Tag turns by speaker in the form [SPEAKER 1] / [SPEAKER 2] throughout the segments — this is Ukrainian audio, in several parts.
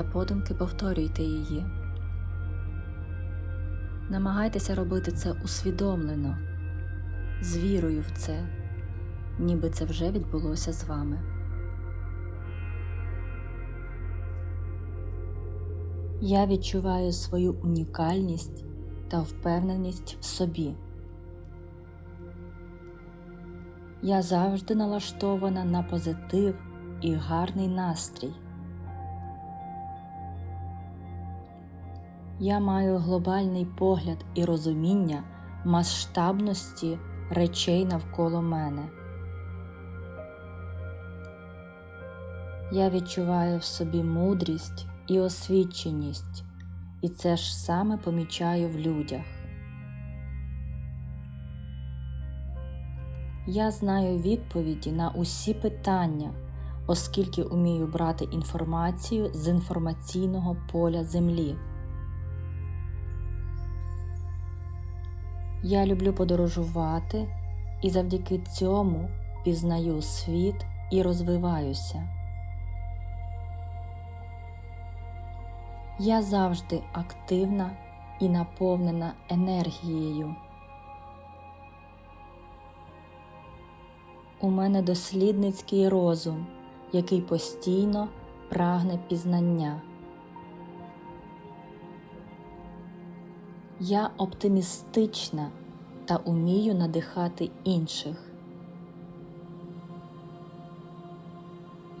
[SPEAKER 1] та подумки повторюйте її. Намагайтеся робити це усвідомлено, з вірою в це, ніби це вже відбулося з вами. Я відчуваю свою унікальність та впевненість в собі. Я завжди налаштована на позитив і гарний настрій. Я маю глобальний погляд і розуміння масштабності речей навколо мене. Я відчуваю в собі мудрість і освіченість, і це ж саме помічаю в людях. Я знаю відповіді на усі питання, оскільки умію брати інформацію з інформаційного поля Землі. Я люблю подорожувати і завдяки цьому пізнаю світ і розвиваюся. Я завжди активна і наповнена енергією. У мене дослідницький розум, який постійно прагне пізнання. Я оптимістична та умію надихати інших.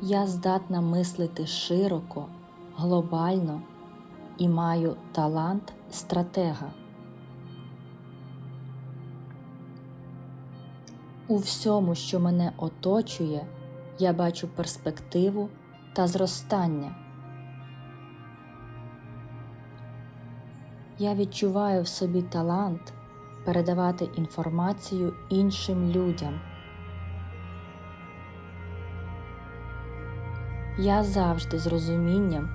[SPEAKER 1] Я здатна мислити широко, глобально і маю талант стратега. У всьому, що мене оточує, я бачу перспективу та зростання. Я відчуваю в собі талант передавати інформацію іншим людям. Я завжди з розумінням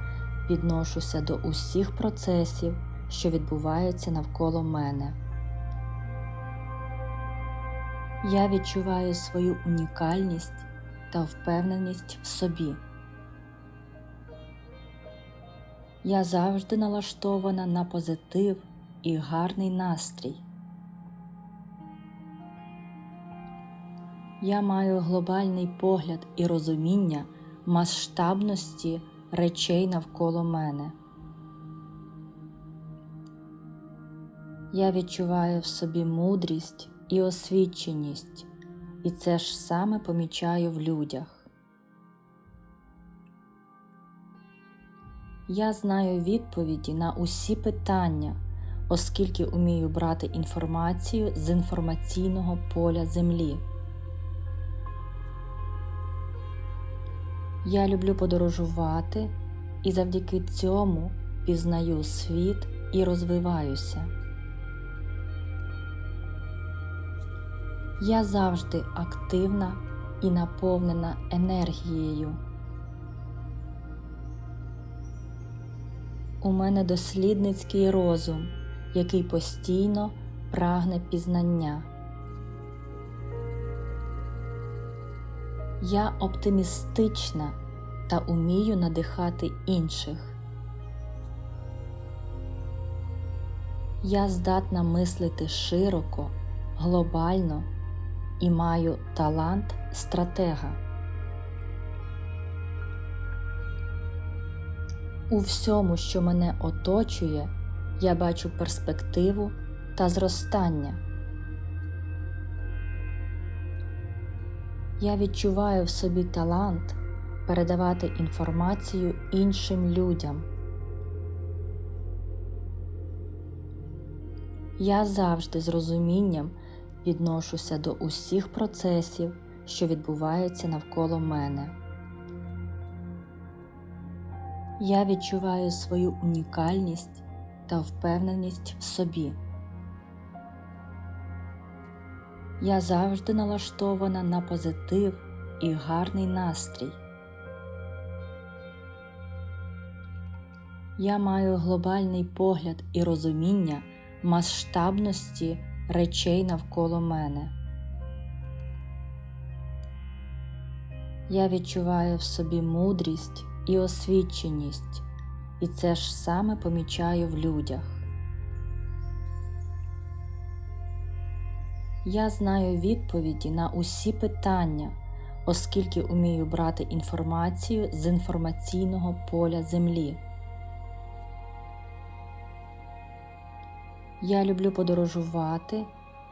[SPEAKER 1] відношуся до усіх процесів, що відбуваються навколо мене. Я відчуваю свою унікальність та впевненість в собі. Я завжди налаштована на позитив і гарний настрій. Я маю глобальний погляд і розуміння масштабності речей навколо мене. Я відчуваю в собі мудрість і освіченість, і це ж саме помічаю в людях. Я знаю відповіді на усі питання, оскільки умію брати інформацію з інформаційного поля Землі. Я люблю подорожувати і завдяки цьому пізнаю світ і розвиваюся. Я завжди активна і наповнена енергією. У мене дослідницький розум, який постійно прагне пізнання. Я оптимістична та умію надихати інших. Я здатна мислити широко, глобально і маю талант стратега. У всьому, що мене оточує, я бачу перспективу та зростання. Я відчуваю в собі талант передавати інформацію іншим людям. Я завжди з розумінням відношуся до усіх процесів, що відбуваються навколо мене. Я відчуваю свою унікальність та впевненість в собі. Я завжди налаштована на позитив і гарний настрій. Я маю глобальний погляд і розуміння масштабності речей навколо мене. Я відчуваю в собі мудрість і освіченість, і це ж саме помічаю в людях. Я знаю відповіді на усі питання, оскільки умію брати інформацію з інформаційного поля Землі. Я люблю подорожувати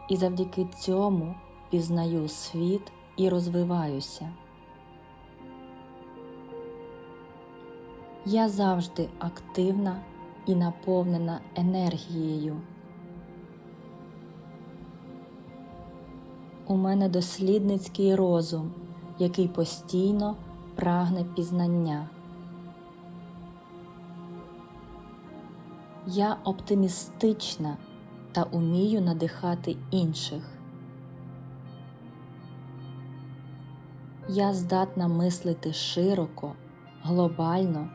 [SPEAKER 1] і завдяки цьому пізнаю світ і розвиваюся. Я завжди активна і наповнена енергією. У мене дослідницький розум, який постійно прагне пізнання. Я оптимістична та умію надихати інших. Я здатна мислити широко, глобально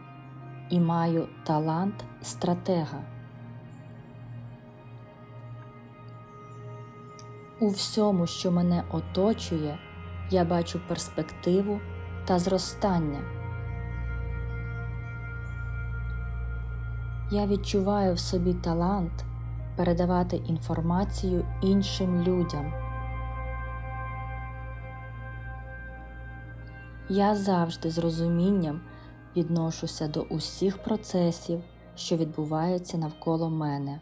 [SPEAKER 1] і маю талант стратега. У всьому, що мене оточує, я бачу перспективу та зростання. Я відчуваю в собі талант передавати інформацію іншим людям. Я завжди з розумінням відношуся до усіх процесів, що відбуваються навколо мене.